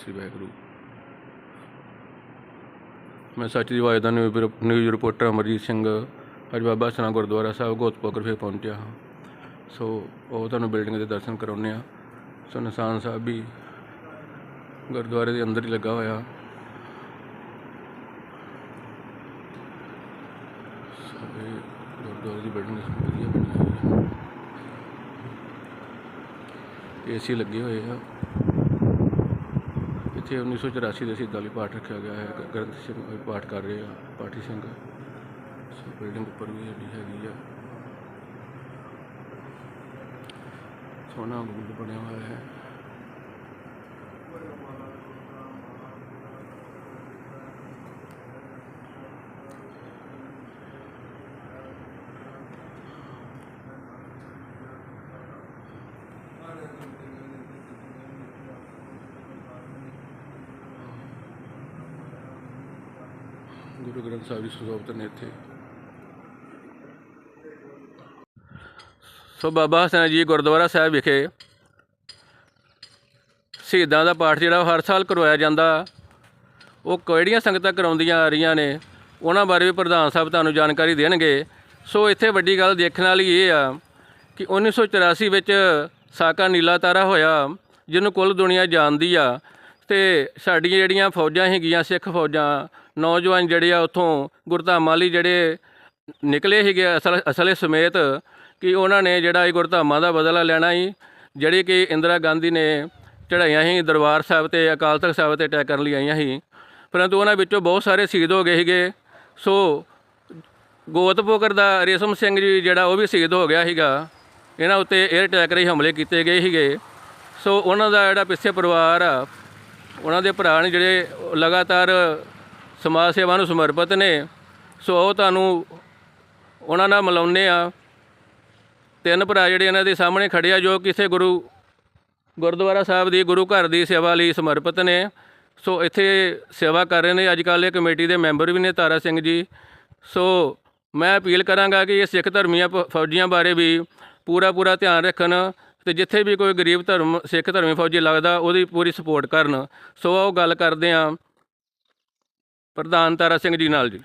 ਸ੍ਰੀ ਵਾਹਿਗੁਰੂ। ਮੈਂ ਸੱਚ ਦੀ ਆਵਾਜ਼ news news reporter Amarjeet Singh. ਅੱਜ ਬਾਬਾ ਸਨਾ ਗੁਰਦੁਆਰਾ ਸਾਹਿਬ ਗੋਤਪੁਰ ਵਿਖੇ ਪਹੁੰਚਿਆ ਹਾਂ। ਸੋ ਉਹ ਤੁਹਾਨੂੰ ਬਿਲਡਿੰਗ ਦੇ ਦਰਸ਼ਨ ਕਰਾਉਂਦੇ ਆ ਸੋ ਨਿਸ਼ਾਨ ਸਾਹਿਬ ਵੀ ਗੁਰਦੁਆਰੇ ਦੇ ਅੰਦਰ ਹੀ ਲੱਗਾ ਹੋਇਆ। ਸੋ ਗੁਰਦੁਆਰੇ ਦੀ ਬਿਲਡਿੰਗ ਵਧੀਆ ਬਣੀ ਹੋਈ ਹੈ। ਏਸੀ ਲੱਗੇ ਹੋਏ ਆ। ਇੱਥੇ 1984 ਦੇ ਸ਼ਹੀਦਾਂ ਲਈ ਪਾਠ ਰੱਖਿਆ ਗਿਆ ਹੈ। ਗ- ਗ੍ਰੰਥ ਸਿੰਘ ਪਾਠ ਕਰ ਰਹੇ ਆ, ਪਾਠੀ ਸਿੰਘ। ਸੋ ਬਿਲਡਿੰਗ ਉੱਪਰ ਵੀ ਜਿਹੜੀ ਹੈਗੀ ਆ। ਸੋਨਾ ਗੁੰਡ ਬਣਿਆ ਹੋਇਆ ਹੈ। ਗੁਰੂ ਗ੍ਰੰਥ ਸਾਹਿਬ ਜੀ ਸਰੋਵਰ ਨੇ ਇੱਥੇ। ਸੋ ਬਾਬਾ ਹਸਨ ਜੀ ਗੁਰਦੁਆਰਾ ਸਾਹਿਬ ਵਿਖੇ ਸ਼ਹੀਦਾਂ ਦਾ ਪਾਠ ਜਿਹੜਾ ਉਹ ਹਰ ਸਾਲ ਕਰਵਾਇਆ ਜਾਂਦਾ। ਉਹ ਕਿਹੜੀਆਂ ਸੰਗਤਾਂ ਕਰਾਉਂਦੀਆਂ ਆ ਰਹੀਆਂ ਨੇ, ਉਹਨਾਂ ਬਾਰੇ ਵੀ ਪ੍ਰਧਾਨ ਸਾਹਿਬ ਤੁਹਾਨੂੰ ਜਾਣਕਾਰੀ ਦੇਣਗੇ। ਸੋ ਇੱਥੇ ਵੱਡੀ ਗੱਲ ਦੇਖਣ ਵਾਲੀ ਇਹ ਆ ਕਿ 1984 ਵਿੱਚ ਸਾਕਾ ਨੀਲਾ ਤਾਰਾ ਹੋਇਆ, ਜਿਹਨੂੰ ਕੁੱਲ ਦੁਨੀਆ ਜਾਣਦੀ ਆ। ਤੇ ਸਾਡੀਆਂ ਜਿਹੜੀਆਂ ਫੌਜਾਂ ਹੈਗੀਆਂ, ਸਿੱਖ ਫੌਜਾਂ ਨੌਜਵਾਨ ਜਿਹੜੇ ਆ ਉੱਥੋਂ ਗੁਰਧਾਮਾਂ ਲਈ ਜਿਹੜੇ ਨਿਕਲੇ ਸੀਗੇ ਅਸਲ ਅਸਲੇ ਸਮੇਤ ਕਿ ਉਹਨਾਂ ਨੇ ਜਿਹੜਾ ਇਹ ਗੁਰਧਾਮਾਂ ਦਾ ਬਦਲਾ ਲੈਣਾ ਸੀ, ਜਿਹੜੇ ਕਿ ਇੰਦਰਾ ਗਾਂਧੀ ਨੇ ਚੜਾਈਆਂ ਸੀ ਦਰਬਾਰ ਸਾਹਿਬ ਤੇ, ਅਕਾਲ ਤਖਤ ਸਾਹਿਬ ਤੇ ਅਟੈਕ ਕਰਨ ਲਈ ਆਈਆਂ ਸੀ। ਪਰੰਤੂ ਉਹਨਾਂ ਵਿੱਚੋਂ ਬਹੁਤ ਸਾਰੇ ਸ਼ਹੀਦ ਹੋ ਗਏ ਸੀਗੇ। ਸੋ ਗੋਤਪੋਕਰ ਦਾ ਰੇਸ਼ਮ ਸਿੰਘ ਜੀ ਜਿਹੜਾ ਉਹ ਵੀ ਸ਼ਹੀਦ ਹੋ ਗਿਆ ਸੀਗਾ। ਇਹਨਾਂ ਉੱਤੇ 에ਅਰ ਅਟੈਕ ਰਹੀ ਹਮਲੇ ਕੀਤੇ ਗਏ ਸੀਗੇ। ਸੋ ਉਹਨਾਂ ਦਾ ਜਿਹੜਾ ਪਿੱਛੇ ਪਰਿਵਾਰ ਆ, ਉਹਨਾਂ ਦੇ ਭਰਾ ਨੇ ਜਿਹੜੇ ਲਗਾਤਾਰ ਸਮਾਜ ਸੇਵਾ ਨੂੰ ਸਮਰਪਿਤ ਨੇ, ਸੋ ਉਹ ਤੁਹਾਨੂੰ ਉਹਨਾਂ ਨਾਲ ਮਿਲਾਉਂਦੇ ਆ। ਤਿੰਨ ਭਰਾ ਜਿਹੜੇ ਇਹਨਾਂ ਦੇ ਸਾਹਮਣੇ ਖੜੇ ਆ, ਜੋ ਕਿਸੇ ਗੁਰੂ ਗੁਰਦੁਆਰਾ ਸਾਹਿਬ ਦੀ, ਗੁਰੂ ਘਰ ਦੀ ਸੇਵਾ ਲਈ ਸਮਰਪਿਤ ਨੇ। ਸੋ ਇੱਥੇ ਸੇਵਾ ਕਰ ਰਹੇ ਨੇ। ਅੱਜ ਕੱਲ੍ਹ ਇਹ ਕਮੇਟੀ ਦੇ ਮੈਂਬਰ ਵੀ ਨੇ, ਤਾਰਾ ਸਿੰਘ ਜੀ। ਸੋ ਮੈਂ ਅਪੀਲ ਕਰਾਂਗਾ ਕਿ ਇਹ ਸਿੱਖ ਧਰਮੀਆਂ ਪ- ਫੌਜੀਆਂ ਬਾਰੇ ਵੀ ਪੂਰਾ ਪੂਰਾ ਧਿਆਨ ਰੱਖਣ ਤੇ ਜਿੱਥੇ ਵੀ ਕੋਈ ਗਰੀਬ ਧਰਮ, ਸਿੱਖ ਧਰਮੀ ਫੌਜੀ ਲੱਗਦਾ, ਉਹਦੀ ਪੂਰੀ ਸਪੋਰਟ ਕਰਨ। ਸੋ ਉਹ ਗੱਲ ਕਰਦੇ ਆ। ਪ੍ਰਧਾਨ ਤਾਰਾ ਸਿੰਘ ਜੀ ਨਾਲ ਜੀ।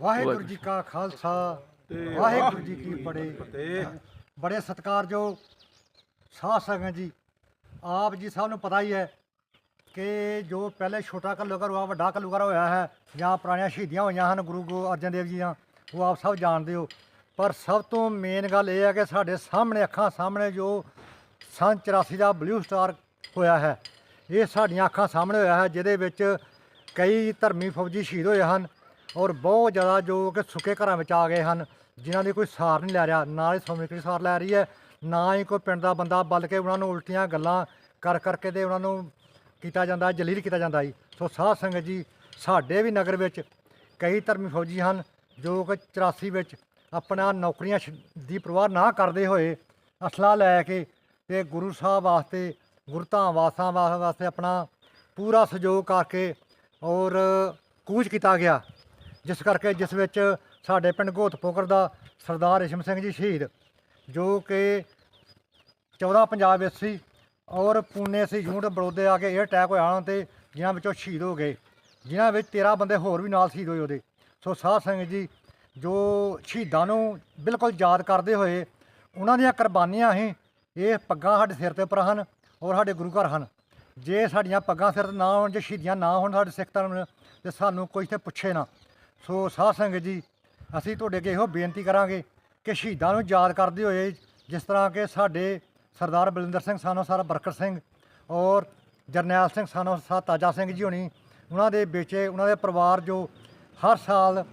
ਵਾਹਿਗੁਰੂ ਜੀ ਕਾ ਖਾਲਸਾ ਵਾਹਿਗੁਰੂ ਜੀ ਕੀ ਫਤਿਹ। ਬੜੇ ਸਤਿਕਾਰਯੋਗ ਸਾਧ ਸੰਗਤ ਜੀ ਆਪ ਜੀ ਸਭ ਨੂੰ ਪਤਾ ਹੀ ਹੈ ਕਿ ਜੋ ਪਹਿਲੇ ਛੋਟਾ ਘੱਲੂਘਰ ਹੋਇਆ ਵੱਡਾ ਘੱਲੂਘਰ ਹੋਇਆ ਹੈ ਜਾਂ ਪੁਰਾਣੀਆਂ ਸ਼ਹੀਦੀਆਂ ਹੋਈਆਂ ਹਨ ਗੁਰੂ ਗੋ ਅਰਜਨ ਦੇਵ ਜੀ ਦੀਆਂ ਉਹ ਆਪ ਸਭ ਜਾਣਦੇ ਹੋ। ਪਰ ਸਭ ਤੋਂ ਮੇਨ ਗੱਲ ਇਹ ਹੈ ਕਿ ਸਾਡੇ ਸਾਹਮਣੇ ਅੱਖਾਂ ਸਾਹਮਣੇ ਜੋ ਸੰਨ 84 ਦਾ ਬਲੂ ਸਟਾਰ ਹੋਇਆ ਹੈ ਇਹ ਸਾਡੀਆਂ ਅੱਖਾਂ ਸਾਹਮਣੇ ਹੋਇਆ ਹੈ, ਜਿਹਦੇ ਵਿੱਚ ਕਈ ਧਰਮੀ ਫੌਜੀ ਸ਼ਹੀਦ ਹੋਏ ਹਨ ਔਰ ਬਹੁਤ ਜ਼ਿਆਦਾ ਜੋ ਕਿ ਸੁੱਕੇ ਘਰਾਂ ਵਿੱਚ ਆ ਗਏ ਹਨ, ਜਿਨ੍ਹਾਂ ਦੀ ਕੋਈ ਸਾਰ ਨਹੀਂ ਲੈ ਰਿਹਾ, ਨਾ ਹੀ ਸੌਮਿਕਰੀ ਸਾਰ ਲੈ ਰਹੀ ਹੈ, ਨਾ ਹੀ ਕੋਈ ਪਿੰਡ ਦਾ ਬੰਦਾ ਬਲਕਿ ਉਹਨਾਂ ਨੂੰ ਉਲਟੀਆਂ ਗੱਲਾਂ ਕਰ ਕਰਕੇ ਤੇ ਉਹਨਾਂ ਨੂੰ ਕੀਤਾ ਜਾਂਦਾ, ਜਲੀਲ ਕੀਤਾ ਜਾਂਦਾ ਜੀ। ਸੋ ਸਾਧ ਸੰਗਤ ਜੀ, ਸਾਡੇ ਵੀ ਨਗਰ ਵਿੱਚ ਕਈ ਧਰਮੀ ਫੌਜੀ ਹਨ, ਜੋ ਕਿ 84 ਵਿੱਚ ਆਪਣਾ ਨੌਕਰੀਆਂ ਛ- ਦੀ ਪਰਵਾਹ ਨਾ ਕਰਦੇ ਹੋਏ ਅਸਲਾ ਲੈ ਕੇ ਤੇ ਗੁਰੂ ਸਾਹਿਬ ਵਾਸਤੇ ਗੁਰਧਾਮ ਵਾਸਾਂ ਵਾ- ਵਾਸਤੇ ਆਪਣਾ ਪੂਰਾ ਸਹਿਯੋਗ ਕਰਕੇ ਔਰ ਕੂਚ ਕੀਤਾ ਗਿਆ। ਜਿਸ ਕਰਕੇ ਜਿਸ ਵਿੱਚ ਸਾਡੇ ਪਿੰਡ ਗੋਤਪੋਕਰ ਦਾ ਸਰਦਾਰ ਰੇਸ਼ਮ ਸਿੰਘ ਜੀ ਸ਼ਹੀਦ, ਜੋ ਕਿ 14 ਪੰਜਾਬ ਵਿੱਚ ਸੀ ਔਰ ਪੂਨੇ ਸੀ ਯੂਨਿਟ ਬੜੋਦੇ ਆ ਕੇ ਇਹ ਅਟੈਕ ਹੋਇਆ ਉਹਨਾਂ ਤੇ, ਜਿਨ੍ਹਾਂ ਵਿੱਚੋਂ ਸ਼ਹੀਦ ਹੋ ਗਏ। ਜਿਨ੍ਹਾਂ ਵਿੱਚ 13 ਬੰਦੇ ਹੋਰ ਵੀ ਨਾਲ ਸ਼ਹੀਦ ਹੋਏ ਉਹਦੇ। ਸੋ ਸਾਧ ਸਿੰਘ ਜੀ, ਜੋ ਸ਼ਹੀਦਾਂ ਨੂੰ ਬਿਲਕੁਲ ਯਾਦ ਕਰਦੇ ਹੋਏ, ਉਹਨਾਂ ਦੀਆਂ ਕੁਰਬਾਨੀਆਂ ਹੀ ਇਹ ਪੱਗਾਂ ਸਾਡੇ ਸਿਰ ਤੇ ਉੱਪਰ ਹਨ। ਔਰ ਸਾਡੇ ਗੁਰੂ ਘਰ ਹਨ। ਜੇ ਸਾਡੀਆਂ ਪੱਗਾਂ ਸਿਰ ਤੇ ਨਾ ਹੋਣ ਜੇ ਸ਼ਹੀਦੀਆਂ ਨਾ ਹੋਣ ਸਾਡੇ ਸਿੱਖ ਧਰਮ ਦੇ, ਤੇ ਸਾਨੂੰ ਕੋਈ ਤੇ ਪੁੱਛੇ ਨਾ। ਸੋ ਸਾਧ ਸੰਗਤ ਜੀ ਅਸੀਂ ਤੁਹਾਡੇ ਅੱਗੇ ਇਹੋ ਬੇਨਤੀ ਕਰਾਂਗੇ ਕਿ ਸ਼ਹੀਦਾਂ ਨੂੰ ਯਾਦ ਕਰਦੇ ਹੋਏ ਜਿਸ ਤਰ੍ਹਾਂ ਕਿ ਸਾਡੇ ਸਰਦਾਰ ਬਲਿੰਦਰ ਸਿੰਘ ਸਾਨੋ ਸਰ ਬਰਕਰ ਸਿੰਘ ਔਰ ਜਰਨੈਲ ਸਿੰਘ ਸਾਨੋ ਸਾ ਤਾਜਾ ਸਿੰਘ ਜੀ ਹੋਣੀ ਉਹਨਾਂ ਦੇ ਬੇਟੇ ਉਹਨਾਂ ਦੇ ਪਰਿਵਾਰ ਜੋ ਹਰ ਸਾਲ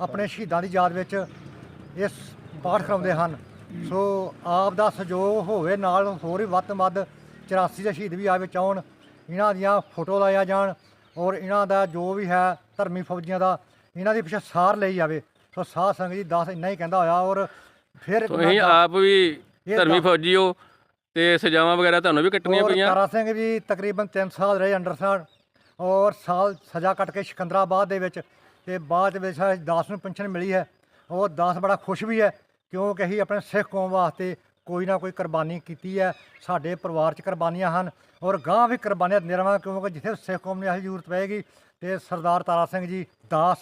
ਆਪਣੇ ਸ਼ਹੀਦਾਂ ਦੀ ਯਾਦ ਵਿੱਚ ਇਸ ਪਾਠ ਕਰਾਉਂਦੇ ਹਨ। ਸੋ ਆਪ ਦਾ ਸਹਿਯੋਗ ਹੋਵੇ ਨਾਲ ਹੋਰ ਵੀ ਵੱਧ ਤੋਂ ਵੱਧ 84 ਦੇ ਸ਼ਹੀਦ ਵੀ ਆ ਵਿੱਚ ਆਉਣ ਇਹਨਾਂ ਦੀਆਂ ਫੋਟੋ ਲਾਇਆ ਜਾਣ ਔਰ ਇਹਨਾਂ ਦਾ ਜੋ ਵੀ ਹੈ ਧਰਮੀ ਫੌਜੀਆਂ ਦਾ ਇਹਨਾਂ ਦੀ ਪਿੱਛੇ ਸਾਰ ਲਈ ਜਾਵੇ। ਸੋ ਸਾਧ ਸੰਗਤ ਜੀ ਦਾਸ ਇੰਨਾ ਹੀ ਕਹਿੰਦਾ ਹੋਇਆ ਔਰ ਫਿਰ ਤੁਸੀਂ ਆਪ ਵੀ ਧਰਮੀ ਫੌਜੀ ਹੋ ਤੇ ਸਜ਼ਾਵਾਂ ਵਗੈਰਾ ਤੁਹਾਨੂੰ ਵੀ ਕੱਟਣੀਆਂ ਪਈਆਂ? ਤਾਰਾ ਸਿੰਘ ਵੀ ਤਕਰੀਬਨ 3 ਸਾਲ ਰਹੇ ਅੰਡਰਸਾਰ ਔਰ ਸਾਲ ਸਜ਼ਾ ਕੱਟ ਕੇ ਸਿਕੰਦਰਾਬਾਦ ਦੇ ਵਿੱਚ ਤੇ ਬਾਅਦ ਵਿੱਚ 10 ਨੂੰ ਪੈਨਸ਼ਨ ਮਿਲੀ ਹੈ। ਔਰ 10 ਬੜਾ ਖੁਸ਼ ਵੀ ਹੈ ਕਿਉਂਕਿ ਅਸੀਂ ਆਪਣੇ ਸਿੱਖ ਕੌਮ ਵਾਸਤੇ ਕੋਈ ਨਾ ਕੋਈ ਕੁਰਬਾਨੀ ਕੀਤੀ ਹੈ। ਸਾਡੇ ਪਰਿਵਾਰ 'ਚ ਕੁਰਬਾਨੀਆਂ ਹਨ ਔਰ ਗਾਂ ਵੀ ਕੁਰਬਾਨੀਆਂ ਦਿੰਦੇ ਰਵਾਂ ਕਿਉਂਕਿ ਜਿੱਥੇ ਸਿੱਖ ਕੌਮ ਨੂੰ ਇਹੋ ਜ਼ਰੂਰਤ ਪਏਗੀ ਤੇ ਸਰਦਾਰ ਤਾਰਾ ਸਿੰਘ ਜੀ ਦਾਸ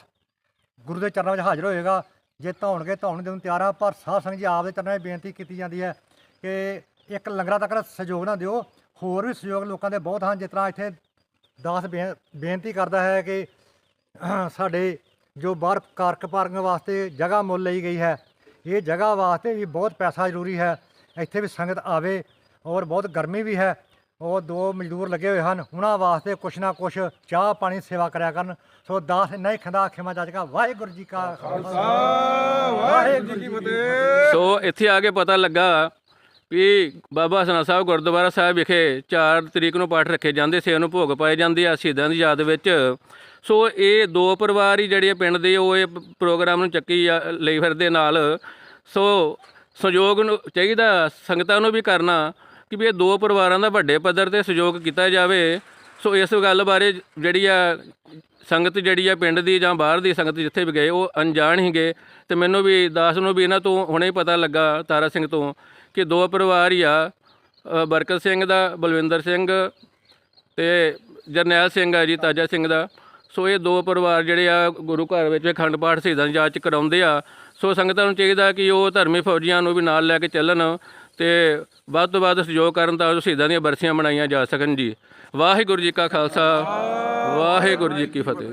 ਗੁਰੂ ਦੇ ਚਰਨਾਂ ਵਿੱਚ ਹਾਜ਼ਰ ਹੋਏਗਾ। ਜੇ ਧੌਣਗੇ ਧੌਣ ਦੇਣ ਨੂੰ ਤਿਆਰ ਆ, ਪਰ ਸਾਧ ਸੰਗਤ ਜੀ ਆਪ ਦੇ ਚਰਨਾਂ ਵਿੱਚ ਬੇਨਤੀ ਕੀਤੀ ਜਾਂਦੀ ਹੈ ਕਿ ਇੱਕ ਲੰਗਰਾਂ ਤੱਕ ਸਹਿਯੋਗ ਨਾ ਦਿਓ। ਹੋਰ ਵੀ ਸਹਿਯੋਗ ਲੋਕਾਂ ਦੇ ਬਹੁਤ ਹਨ। ਜਿਸ ਤਰ੍ਹਾਂ ਇੱਥੇ ਦਾਸ ਬੇ- ਬੇਨਤੀ ਕਰਦਾ ਹੈ ਕਿ ਸਾਡੇ ਜੋ ਬਾਹਰ ਕਾਰਕ ਪਾਰਕਿੰਗ ਵਾਸਤੇ ਜਗ੍ਹਾ ਮੁੱਲ ਲਈ ਗਈ ਹੈ, ਇਹ ਜਗ੍ਹਾ ਵਾਸਤੇ ਵੀ ਬਹੁਤ ਪੈਸਾ ਜ਼ਰੂਰੀ ਹੈ। ਇੱਥੇ ਵੀ ਸੰਗਤ ਆਵੇ ਔਰ ਬਹੁਤ ਗਰਮੀ ਵੀ ਹੈ। ਉਹ ਦੋ ਮਜ਼ਦੂਰ ਲੱਗੇ ਹੋਏ ਹਨ। ਉਹਨਾਂ ਵਾਸਤੇ ਕੁਛ ਨਾ ਕੁਛ ਚਾਹ ਪਾਣੀ ਸੇਵਾ ਕਰਿਆ ਕਰਨ। ਸੋ ਦਾਸ ਇੰਨਾ ਹੀ ਖੰਦਾ ਖਿਮਾ ਜਾਜਗਾ ਵਾਹਿਗੁਰੂ ਜੀ ਕਾ ਖਾਲਸਾ। ਵਾਹਿਗੁਰੂ ਜੀ ਕੀ ਫਤਿਹ। ਸੋ ਇੱਥੇ ਆ ਕੇ ਪਤਾ ਲੱਗਾ ਵੀ ਬਾਬਾ ਹਸਨਾ ਸਾਹਿਬ ਗੁਰਦੁਆਰਾ ਸਾਹਿਬ ਵਿਖੇ 4 ਤਰੀਕ ਨੂੰ ਪਾਠ ਰੱਖੇ ਜਾਂਦੇ ਸੀ। ਉਹਨੂੰ ਭੋਗ ਪਾਏ ਜਾਂਦੇ ਆ ਸ਼ਹੀਦਾਂ ਦੀ ਯਾਦ ਵਿੱਚ। ਸੋ ਇਹ ਦੋ ਪਰਿਵਾਰ ਹੀ ਜਿਹੜੇ ਪਿੰਡ ਦੇ ਉਹ ਇਹ ਪ੍ਰੋਗਰਾਮ ਨੂੰ ਚੱਕੀ ਲਈ ਫਿਰਦੇ ਨਾਲ। ਸੋ ਸਹਿਯੋਗ ਨੂੰ ਚਾਹੀਦਾ, ਸੰਗਤਾਂ ਨੂੰ ਵੀ ਕਰਨਾ ਕਿ ਵੀ ਇਹ ਦੋ ਪਰਿਵਾਰਾਂ ਦਾ ਵੱਡੇ ਪੱਧਰ ਤੇ ਸਹਿਯੋਗ ਕੀਤਾ ਜਾਵੇ। ਸੋ ਇਸ ਗੱਲ ਬਾਰੇ ਜਿਹੜੀ ਆ ਸੰਗਤ ਜਿਹੜੀ ਆ ਪਿੰਡ ਦੀ ਜਾਂ ਬਾਹਰ ਦੀ ਸੰਗਤ ਜਿੱਥੇ ਵੀ ਗਏ, ਉਹ ਅਣਜਾਣ ਹੀ ਗਏ। ਤੇ ਮੈਨੂੰ ਵੀ, ਦਾਸ ਨੂੰ ਵੀ ਇਹਨਾਂ ਤੋਂ ਹੁਣੇ ਪਤਾ ਲੱਗਾ ਤਾਰਾ ਸਿੰਘ ਤੋਂ ਕਿ ਦੋ ਪਰਿਵਾਰ ਹੀ ਆ ਬਰਕਤ ਸਿੰਘ ਦਾ, ਬਲਵਿੰਦਰ ਸਿੰਘ ਤੇ ਜਰਨੈਲ ਸਿੰਘ ਆ ਜੀ, ਤਾਜਾ ਸਿੰਘ ਦਾ। ਸੋ ਇਹ ਦੋ ਪਰਿਵਾਰ ਜਿਹੜੇ ਆ ਗੁਰੂ ਘਰ ਵਿੱਚ ਅਖੰਡ ਪਾਠ ਸ਼ਹੀਦਾਂ ਦੀ ਯਾਦ ਚ ਕਰਾਉਂਦੇ ਆ। ਸੋ ਸੰਗਤਾਂ ਨੂੰ ਚਾਹੀਦਾ ਕਿ ਉਹ ਧਰਮੀ ਫੌਜੀਆਂ ਨੂੰ ਵੀ ਨਾਲ ਲੈ ਕੇ ਚੱਲਣ ਤੇ ਵੱਧ ਤੋਂ ਵੱਧ ਸਹਿਯੋਗ ਕਰਨ ਤਾਂ ਜੋ ਸ਼ਹੀਦਾਂ ਦੀਆਂ ਬਰਸੀਆਂ ਮਨਾਈਆਂ ਜਾ ਸਕਣ ਜੀ। ਵਾਹਿਗੁਰੂ ਜੀ ਕਾ ਖਾਲਸਾ, ਵਾਹਿਗੁਰੂ ਜੀ ਕੀ ਫਤਿਹ।